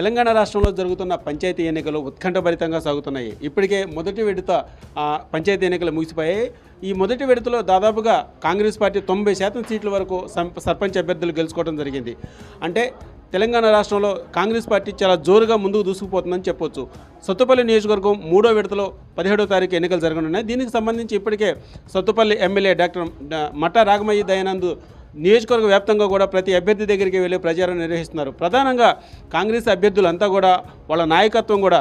తెలంగాణ రాష్ట్రంలో జరుగుతున్న పంచాయతీ ఎన్నికలు ఉత్కంఠభరితంగా సాగుతున్నాయి. ఇప్పటికే మొదటి విడత పంచాయతీ ఎన్నికలు ముగిసిపోయాయి. ఈ మొదటి విడతలో దాదాపుగా కాంగ్రెస్ పార్టీ తొంభై శాతం సీట్ల వరకు సర్పంచ్ అభ్యర్థులు గెలుచుకోవడం జరిగింది. అంటే తెలంగాణ రాష్ట్రంలో కాంగ్రెస్ పార్టీ చాలా జోరుగా ముందుకు దూసుకుపోతుందని చెప్పొచ్చు. సత్తుపల్లి నియోజకవర్గం మూడో విడతలో పదిహేడో తారీఖు ఎన్నికలు జరగనున్నాయి. దీనికి సంబంధించి ఇప్పటికే సత్తుపల్లి ఎమ్మెల్యే డాక్టర్ డా- మట్టా రాగమయ్య దయానంద్ నియోజకవర్గ వ్యాప్తంగా కూడా ప్రతి అభ్యర్థి దగ్గరికి వెళ్ళి ప్రచారం నిర్వహిస్తున్నారు. ప్రధానంగా కాంగ్రెస్ అభ్యర్థులంతా కూడా వాళ్ళ నాయకత్వం కూడా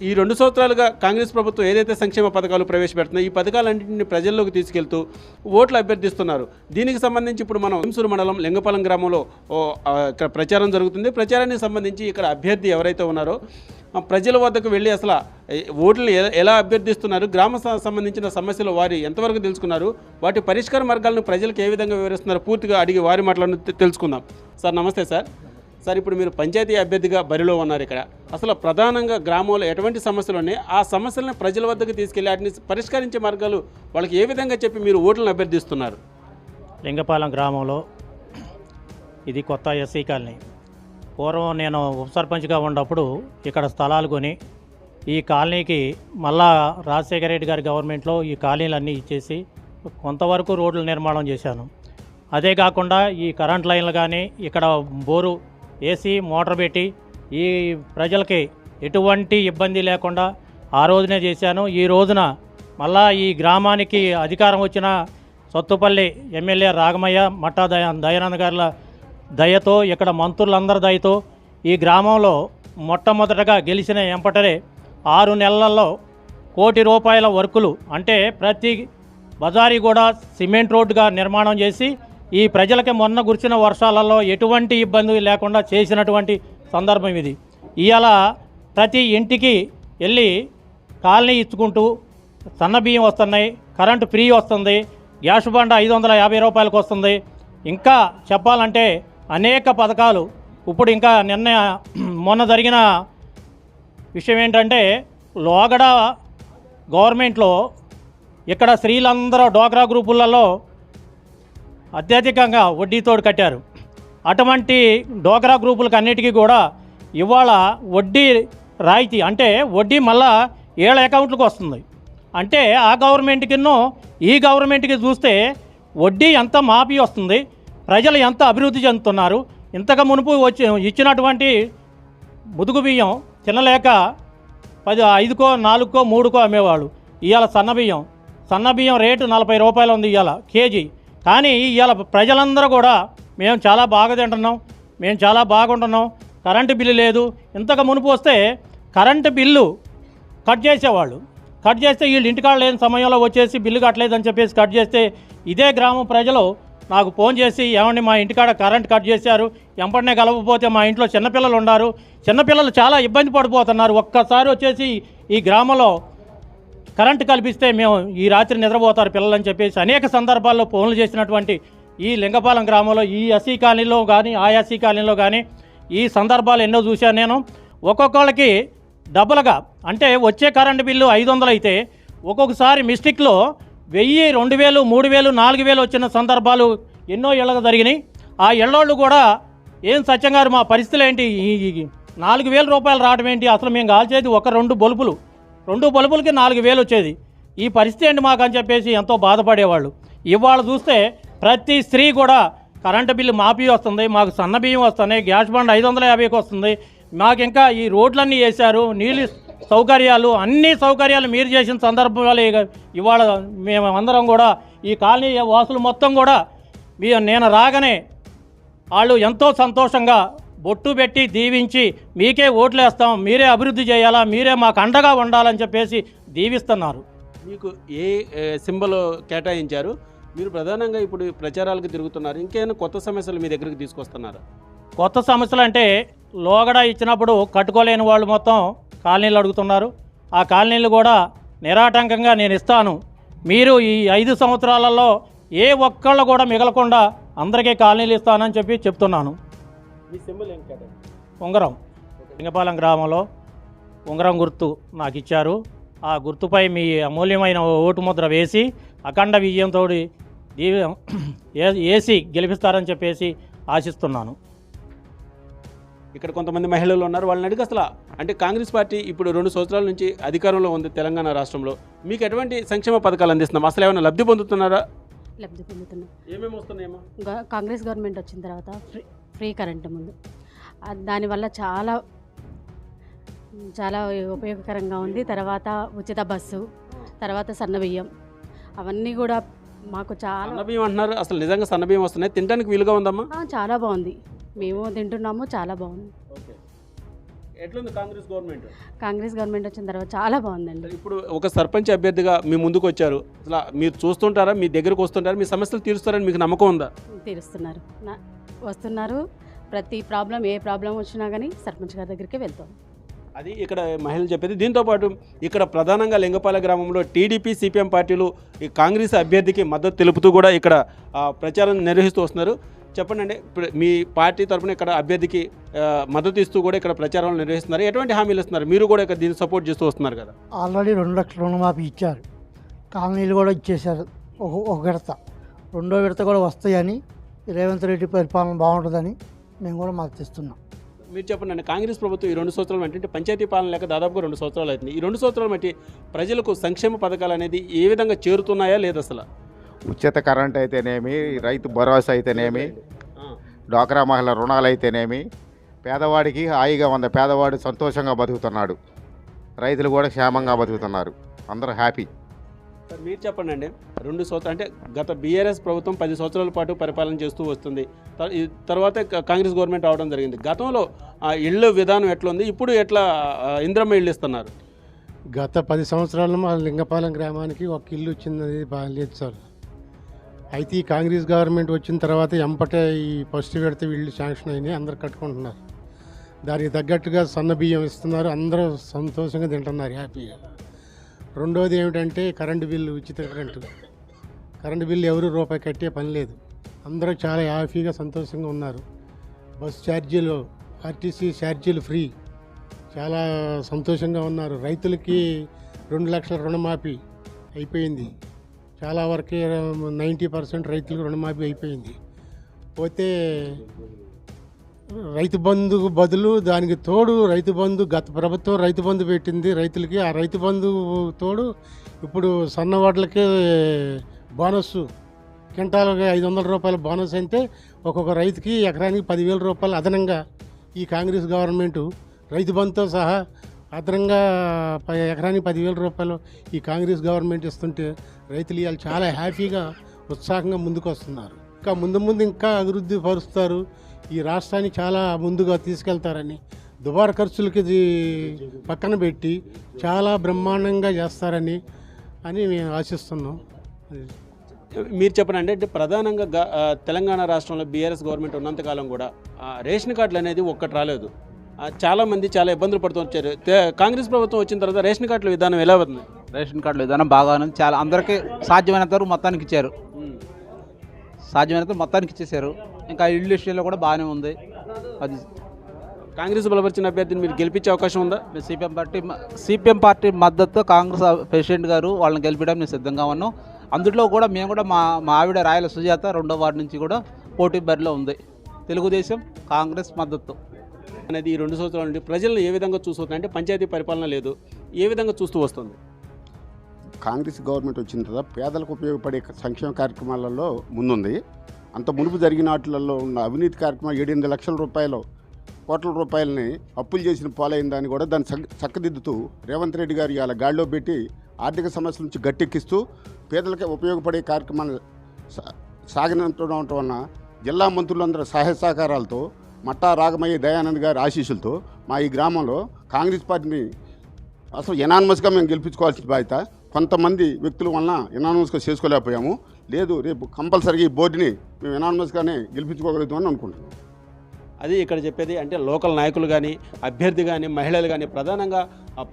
ఈ రెండు సంవత్సరాలుగా కాంగ్రెస్ ప్రభుత్వం ఏదైతే సంక్షేమ పథకాలు ప్రవేశపెడుతుందో ఈ పథకాలన్నింటినీ ప్రజల్లోకి తీసుకెళ్తూ ఓట్లు అభ్యర్థిస్తున్నారు. దీనికి సంబంధించి ఇప్పుడు మనం ఎంసూరు మండలం లింగపాలెం గ్రామంలో ఓ, ఇక్కడ ప్రచారం జరుగుతుంది. ప్రచారానికి సంబంధించి ఇక్కడ అభ్యర్థి ఎవరైతే ఉన్నారో ప్రజల వద్దకు వెళ్ళి అసలు ఓట్లు ఓట్లను ఎలా అభ్యర్థిస్తున్నారు గ్రామ సంబంధించిన సమస్యలు వారి ఎంతవరకు తెలుసుకున్నారు వాటి పరిష్కార మార్గాలను ప్రజలకు ఏ విధంగా వివరిస్తున్నారు పూర్తిగా అడిగి వారి మాటలను తెలుసుకుందాం. సార్ నమస్తే సార్. సార్ ఇప్పుడు మీరు పంచాయతీ అభ్యర్థిగా బరిలో ఉన్నారు ఇక్కడ. అసలు ప్రధానంగా గ్రామంలో ఎటువంటి సమస్యలు ఉన్నాయి? ఆ సమస్యలను ప్రజల వద్దకు తీసుకెళ్ళి వాటిని పరిష్కరించే మార్గాలు వాళ్ళకి ఏ విధంగా చెప్పి మీరు ఓట్లను అభ్యర్థిస్తున్నారు? లింగపాలెం గ్రామంలో ఇది కొత్త ఎస్సీ కాలనీ. పూర్వం నేను ఉప సర్పంచ్గా ఉన్నప్పుడు ఇక్కడ స్థలాలు కొని ఈ కాలనీకి మళ్ళా రాజశేఖర రెడ్డి గారి గవర్నమెంట్లో ఈ కాలనీలన్నీ ఇచ్చేసి కొంతవరకు రోడ్లు నిర్మాణం చేశాను. అదే కాకుండా ఈ కరెంట్ లైన్లు కానీ ఇక్కడ బోరు ఏసీ మోటార్ పెట్టి ఈ ప్రజలకి ఎటువంటి ఇబ్బంది లేకుండా ఆ రోజునే చేశాను. ఈ రోజున మళ్ళా ఈ గ్రామానికి అధికారం వచ్చిన సొత్తుపల్లి ఎమ్మెల్యే రాగమయ్య మట్టా దయ దయానంద గారుల దయతో ఇక్కడ మంత్రులందరి దయతో ఈ గ్రామంలో మొట్టమొదటగా గెలిచిన ఎంపటరే ఆరు నెలల్లో కోటి రూపాయల వర్కులు అంటే ప్రతి బజారీ కూడా సిమెంట్ రోడ్డుగా నిర్మాణం చేసి ఈ ప్రజలకి మొన్న గురిచిన వర్షాలలో ఎటువంటి ఇబ్బంది లేకుండా చేసినటువంటి సందర్భం ఇది. ఇవాళ ప్రతి ఇంటికి వెళ్ళి కాలనీ ఇచ్చుకుంటూ సన్న బియ్యం వస్తున్నాయి కరెంటు ఫ్రీ వస్తుంది గ్యాస్ బండ ఐదు వందల యాభై రూపాయలకు వస్తుంది. ఇంకా చెప్పాలంటే అనేక పథకాలు. ఇప్పుడు ఇంకా నిన్న మొన్న జరిగిన విషయం ఏంటంటే లోగడ గవర్నమెంట్లో ఇక్కడ స్త్రీలందరూ డోక్రా గ్రూపులలో అత్యధికంగా వడ్డీతోడు కట్టారు. అటువంటి డోక్రా గ్రూపులకు అన్నిటికీ కూడా ఇవాళ వడ్డీ రాయితీ అంటే వడ్డీ మళ్ళా ఏళ్ళ అకౌంట్లకు వస్తుంది. అంటే ఆ గవర్నమెంట్కిన్నో ఈ గవర్నమెంట్కి చూస్తే వడ్డీ ఎంత మాఫీ వస్తుంది? ప్రజలు ఎంత అభివృద్ధి చెందుతున్నారు? ఇంతకు మునుపు వచ్చి ఇచ్చినటువంటి ముదుగు బియ్యం తినలేక పది ఐదుకో నాలుగుకో మూడుకో అమ్మేవాళ్ళు. ఇవాళ సన్న బియ్యం. సన్న బియ్యం రేటు నలభై రూపాయలు ఉంది ఇవాళ కేజీ. కానీ ఇవాళ ప్రజలందరూ కూడా మేము చాలా బాగా తింటున్నాం. మేము చాలా బాగుంటున్నాం. కరెంటు బిల్లు లేదు. ఇంతకు మునుపు వస్తే కరెంటు బిల్లు కట్ చేసేవాళ్ళు. కట్ చేస్తే వీళ్ళు ఇంటికాడ లేని సమయంలో వచ్చేసి బిల్లు కట్టలేదని చెప్పేసి కట్ చేస్తే ఇదే గ్రామం ప్రజలు నాకు ఫోన్ చేసి ఏమండి మా ఇంటికాడ కరెంట్ కట్ చేశారు. ఎంపడనే కలవకపోతే మా ఇంట్లో చిన్నపిల్లలు ఉన్నారు చిన్నపిల్లలు చాలా ఇబ్బంది పడిపోతున్నారు. ఒక్కసారి వచ్చేసి ఈ గ్రామంలో కరెంటు కల్పిస్తే మేము ఈ రాత్రి నిద్రపోతారు పిల్లలని చెప్పేసి అనేక సందర్భాల్లో ఫోన్లు చేసినటువంటి ఈ లింగపాలెం గ్రామంలో ఈ ఎస్సీ కాలనీలో కానీ ఆ ఎస్సీ కాలనీలో కానీ ఈ సందర్భాలు ఎన్నో చూశాను నేను. ఒక్కొక్కళ్ళకి డబ్బులుగా అంటే వచ్చే కరెంటు బిల్లు ఐదు వందలు అయితే ఒక్కొక్కసారి మిస్టేక్లో వెయ్యి రెండు వేలు మూడు వేలు నాలుగు వేలు వచ్చిన సందర్భాలు ఎన్నో ఇళ్ళకు జరిగినాయి. ఆ ఇళ్ళోళ్ళు కూడా ఏం సత్యం గారు మా పరిస్థితులు ఏంటి? నాలుగు వేల రూపాయలు రావడం ఏంటి? అసలు మేము కాల్చేది ఒక రెండు బల్బులు. రెండు బల్బులకి నాలుగు వేలు వచ్చేది. ఈ పరిస్థితి ఏంటి మాకు అని చెప్పేసి ఎంతో బాధపడేవాళ్ళు. ఇవాళ చూస్తే ప్రతి స్త్రీ కూడా కరెంటు బిల్లు మాఫీ వస్తుంది మాకు సన్న బియ్యం వస్తున్నాయి గ్యాస్ బండ్ ఐదు వందల యాభైకి వస్తుంది. మాకు ఇంకా ఈ రోడ్లన్నీ వేశారు నీళ్ళు సౌకర్యాలు అన్ని సౌకర్యాలు మీరు చేసిన సందర్భాలు ఇవాళ మేము అందరం కూడా ఈ కాలనీ వాసులు మొత్తం కూడా మీ నేను రాగానే వాళ్ళు ఎంతో సంతోషంగా బొట్టు పెట్టి దీవించి మీకే ఓట్లేస్తాం మీరే అభివృద్ధి చేయాలా మీరే మాకు అండగా ఉండాలని చెప్పేసి దీవిస్తున్నారు. మీకు ఏ సింబల్ కేటాయించారు? మీరు ప్రధానంగా ఇప్పుడు ప్రచారాలకు తిరుగుతున్నారు ఇంకేమైనా కొత్త సమస్యలు మీ దగ్గరికి తీసుకొస్తున్నారు? కొత్త సమస్యలు అంటే లోగడ ఇచ్చినప్పుడు కట్టుకోలేని వాళ్ళు మొత్తం కాలనీలు అడుగుతున్నారు. ఆ కాలనీలు కూడా నిరాటంకంగా నేను ఇస్తాను. మీరు ఈ ఐదు సంవత్సరాలలో ఏ ఒక్కళ్ళు కూడా మిగలకుండా అందరికీ కాలనీలు ఇస్తానని చెప్పి చెప్తున్నాను. ఉంగరం. లింగపాలెం గ్రామంలో ఉంగరం గుర్తు నాకు ఇచ్చారు. ఆ గుర్తుపై మీ అమూల్యమైన ఓటు ముద్ర వేసి అఖండ విజయంతో వేసి గెలిపిస్తారని చెప్పేసి ఆశిస్తున్నాను. ఇక్కడ కొంతమంది మహిళలు ఉన్నారు. వాళ్ళని అడిగి అసలు అంటే కాంగ్రెస్ పార్టీ ఇప్పుడు రెండు సంవత్సరాల నుంచి అధికారంలో ఉంది తెలంగాణ రాష్ట్రంలో. మీకు ఎటువంటి సంక్షేమ పథకాలు అందిస్తున్నాం? అసలు ఏమైనా లబ్ధి పొందుతున్నారా? లబ్ధి పొందుతున్నాం. ఏమేమి వస్తున్నాయేమో కాంగ్రెస్ గవర్నమెంట్ వచ్చిన తర్వాత ఫ్రీ ఫ్రీ కరెంట్ ముందు. దానివల్ల చాలా చాలా ఉపయోగకరంగా ఉంది. తర్వాత ఉచిత బస్సు తర్వాత సన్న బియ్యం. అవన్నీ కూడా మాకు చాలా సన్నబియ్యం అంటున్నారు. అసలు నిజంగా సన్నబియ్యం వస్తున్నాయి. తినడానికి వీలుగా ఉందమ్మా? చాలా బాగుంది. మేము తింటున్నాము చాలా బాగుంది. ఎట్లుంది కాంగ్రెస్ గవర్నమెంట్? కాంగ్రెస్ గవర్నమెంట్ వచ్చిన తర్వాత చాలా బాగుందండి. ఇప్పుడు ఒక సర్పంచ్ అభ్యర్థిగా మీ ముందుకు వచ్చారు. అసలు మీరు చూస్తుంటారా? మీ దగ్గరకు వస్తుంటారా? మీ సమస్యలు తీరుస్తారని మీకు నమ్మకం ఉందా? తీరుస్తున్నారు. వస్తున్నారు. ప్రతి ప్రాబ్లం ఏ ప్రాబ్లం వచ్చినా కానీ సర్పంచ్ గారి దగ్గరికి వెళ్తాం. అది ఇక్కడ మహిళలు చెప్పేది. దీంతో పాటు ఇక్కడ ప్రధానంగా లింగపాల గ్రామంలో టీడీపీ సిపిఎం పార్టీలు ఈ కాంగ్రెస్ అభ్యర్థికి మద్దతు తెలుపుతూ కూడా ఇక్కడ ప్రచారం నిర్వహిస్తూ వస్తున్నారు. చెప్పండి అండి ఇప్పుడు మీ పార్టీ తరఫున ఇక్కడ అభ్యర్థికి మద్దతు ఇస్తూ కూడా ఇక్కడ ప్రచారం నిర్వహిస్తున్నారు. ఎటువంటి హామీలు ఇస్తున్నారు? మీరు కూడా ఇక్కడ దీన్ని సపోర్ట్ చేస్తూ వస్తున్నారు కదా. ఆల్రెడీ రెండు లక్షల రుణమాఫీ ఇచ్చారు. కాలనీలు కూడా ఇచ్చేశారు. ఒక ఒక విడత. రెండో విడత కూడా వస్తాయని రేవంత్ రెడ్డి పరిపాలన బాగుంటుందని మేము కూడా మాకు తెస్తున్నాం మీరు చెప్పండి కాంగ్రెస్ ప్రభుత్వం ఈ రెండు సంవత్సరాలు అంటే పంచాయతీ పాలన లేక దాదాపుగా రెండు సంవత్సరాలు అవుతుంది. ఈ రెండు సంవత్సరాలు బట్టి ప్రజలకు సంక్షేమ పథకాలు అనేది ఏ విధంగా చేరుతున్నాయా లేదు అసలు? ఉచిత కరెంట్ అయితేనేమి రైతు భరోసా అయితేనేమి డ్వాక్రా మహిళ రుణాలు అయితేనేమి పేదవాడికి హాయిగా ఉంది పేదవాడు సంతోషంగా బతుకుతున్నాడు. రైతులు కూడా క్షేమంగా బతుకుతున్నారు. అందరూ హ్యాపీ. సార్ మీరు చెప్పండి అండి రెండు సంవత్సరాలు అంటే గత బీఆర్ఎస్ ప్రభుత్వం పది సంవత్సరాల పాటు పరిపాలన చేస్తూ వస్తుంది. తర్వాత కాంగ్రెస్ గవర్నమెంట్ అవడం జరిగింది. గతంలో ఆ ఇళ్ళు విధానం ఎట్లా ఉంది ఇప్పుడు ఎట్లా ఇంద్రమ్మ ఇళ్ళు ఇస్తున్నారు? గత పది సంవత్సరాల్లో మా లింగపాలెం గ్రామానికి ఒక ఇల్లు వచ్చింది బాగాలేదు సార్. అయితే ఈ కాంగ్రెస్ గవర్నమెంట్ వచ్చిన తర్వాత ఎంపటే ఈ ఫస్ట్ పెడితే ఇల్లు శాంక్షన్ అయినాయి అందరు కట్టుకుంటున్నారు. దానికి తగ్గట్టుగా సన్న బియ్యం ఇస్తున్నారు అందరూ సంతోషంగా తింటున్నారు హ్యాపీగా. రెండోది ఏమిటంటే కరెంటు బిల్లు ఉచిత కరెంటు. కరెంటు బిల్లు ఎవరు రూపాయి కట్టే పని లేదు. అందరూ చాలా హ్యాపీగా సంతోషంగా ఉన్నారు. బస్ ఛార్జీలు ఆర్టీసీ ఛార్జీలు ఫ్రీ. చాలా సంతోషంగా ఉన్నారు. రైతులకి రెండు లక్షల రుణమాఫీ అయిపోయింది. చాలా వరకు నైంటీ పర్సెంట్ రైతులకు రుణమాఫీ అయిపోయింది. పోతే రైతు బంధు బదులు దానికి తోడు రైతు బంధు గత ప్రభుత్వం రైతు బంధు పెట్టింది రైతులకి. ఆ రైతు బంధు తోడు ఇప్పుడు సన్నవాట్లకి బోనస్ కింటాలకి ఐదు వందల రూపాయల బోనస్ అంటే ఒక్కొక్క రైతుకి ఎకరానికి పదివేల రూపాయలు అదనంగా ఈ కాంగ్రెస్ గవర్నమెంట్ రైతు బంధుతో సహా అదనంగా ప- ఎకరానికి పదివేల రూపాయలు ఈ కాంగ్రెస్ గవర్నమెంట్ ఇస్తుంటే రైతులు ఇవాళ చాలా హ్యాపీగా ఉత్సాహంగా ముందుకు వస్తున్నారు ఇంకా ముందు ముందు ఇంకా అభివృద్ధి పరుస్తారు. ఈ రాష్ట్రాన్ని చాలా ముందుగా తీసుకెళ్తారని దుబారా ఖర్చులకి ఇది పక్కన పెట్టి చాలా బ్రహ్మాండంగా చేస్తారని అని మేము ఆశిస్తున్నాం. మీరు చెప్పండి అంటే ప్రధానంగా తెలంగాణ రాష్ట్రంలో బీఆర్ఎస్ గవర్నమెంట్ ఉన్నంతకాలం కూడా రేషన్ కార్డులు అనేది ఒక్కటి రాలేదు. ఆ, చాలా మంది చాలా ఇబ్బందులు పడుతూ వచ్చారు. కాంగ్రెస్ ప్రభుత్వం వచ్చిన తర్వాత రేషన్ కార్డుల విధానం ఎలా ఉంది? రేషన్ కార్డుల విధానం బాగా ఉంది. చాలా అందరికీ సాధ్యమైనంత వరకు మొత్తానికి ఇచ్చారు. సాధ్యమైనంత మొత్తానికి ఇచ్చేసారు. ఇంకా ఇల్లు విషయంలో కూడా బాగానే ఉంది. అది కాంగ్రెస్ బలపరిచిన అభ్యర్థిని మీరు గెలిపించే అవకాశం ఉందా? సిపిఎం పార్టీ సిపిఎం పార్టీ మద్దతు కాంగ్రెస్ ప్రెసిడెంట్ గారు వాళ్ళని గెలిపించడం నేను సిద్ధంగా ఉన్నాం అందులో కూడా మేము కూడా మా మా ఆవిడ రాయల సుజాత రెండో వార్డు నుంచి కూడా పోటీ బరిలో ఉంది. తెలుగుదేశం కాంగ్రెస్ మద్దతు. అనేది ఈ రెండు సంవత్సరాల నుండి ప్రజలను ఏ విధంగా చూస్తుంది అంటే పంచాయతీ పరిపాలన లేదు ఏ విధంగా చూస్తూ వస్తుంది? కాంగ్రెస్ గవర్నమెంట్ వచ్చిన తర్వాత పేదలకు ఉపయోగపడే సంక్షేమ కార్యక్రమాలలో ముందుంది. అంత మునుపు జరిగిన వాటిలలో ఉన్న అవినీతి కార్యక్రమం ఏడెనిమిది లక్షల రూపాయలు కోట్ల రూపాయలని అప్పులు చేసిన పాలైందని కూడా దాన్ని చక్క- చక్కదిద్దుతూ రేవంత్ రెడ్డి గారు ఇలా గాడిలో పెట్టి ఆర్థిక సమస్యల నుంచి గట్టెక్కిస్తూ పేదలకు ఉపయోగపడే కార్యక్రమాలు సా- ఉండటం వలన జిల్లా మంత్రులందరూ సహాయ సహకారాలతో మట్టా రాగమయ్య దయానంద్ గారి ఆశీస్సులతో మా ఈ గ్రామంలో కాంగ్రెస్ పార్టీని అసలు ఎనానమస్గా మేము గెలిపించుకోవాల్సిన బాధ్యత కొంతమంది వ్యక్తుల వలన ఎనానమస్గా చేసుకోలేకపోయాము. లేదు రేపు కంపల్సరీగా ఈ బోర్డుని మేము ఎనానమస్గానే గెలిపించుకోగలుగుతామని అనుకుంటున్నాం. అది ఇక్కడ చెప్పేది అంటే లోకల్ నాయకులు కానీ అభ్యర్థి కానీ మహిళలు కానీ ప్రధానంగా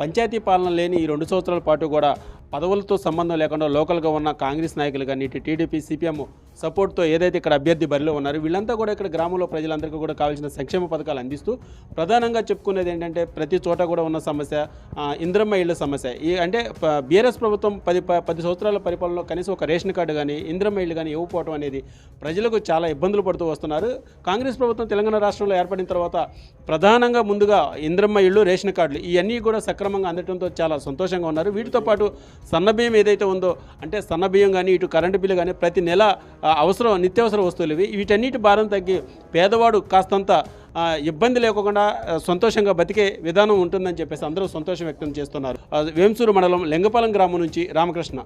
పంచాయతీ పాలన లేని ఈ రెండు సంవత్సరాల పాటు కూడా పదవులతో సంబంధం లేకుండా లోకల్గా ఉన్న కాంగ్రెస్ నాయకులు కానీ ఇటు టీడీపీ సిపిఎం సపోర్ట్తో ఏదైతే ఇక్కడ అభ్యర్థి బరిలో ఉన్నారో వీళ్ళంతా కూడా ఇక్కడ గ్రామంలో ప్రజలందరికీ కూడా కావాల్సిన సంక్షేమ పథకాలు అందిస్తూ ప్రధానంగా చెప్పుకునేది ఏంటంటే ప్రతి చోట కూడా ఉన్న సమస్య ఇంద్రమ్మ ఇళ్ళ సమస్య. ఈ అంటే బీఆర్ఎస్ ప్రభుత్వం పది పది సంవత్సరాల పరిపాలనలో కనీసం ఒక రేషన్ కార్డు కానీ ఇంద్రమ్మ ఇళ్ళు కానీ ఇవ్వకపోవడం అనేది ప్రజలకు చాలా ఇబ్బందులు పడుతూ వస్తున్నారు. కాంగ్రెస్ ప్రభుత్వం తెలంగాణ రాష్ట్రంలో ఏర్పడిన తర్వాత ప్రధానంగా ముందుగా ఇంద్రమ్మ ఇళ్ళు రేషన్ కార్డులు ఇవన్నీ కూడా సక్రమంగా అందడంతో చాలా సంతోషంగా ఉన్నారు. వీటితో పాటు సన్నబియ్యం ఏదైతే ఉందో అంటే సన్నబియ్యం కానీ ఇటు కరెంటు బిల్లు కానీ ప్రతి నెల అవసరం నిత్యావసర వస్తువులు ఇవి వీటన్నిటి భారం తగ్గి పేదవాడు కాస్తంత ఇబ్బంది లేకుండా సంతోషంగా బతికే విధానం ఉంటుందని చెప్పేసి అందరూ సంతోషం వ్యక్తం చేస్తున్నారు. వేంసూరు మండలం లింగపాలెం గ్రామం నుంచి రామకృష్ణ.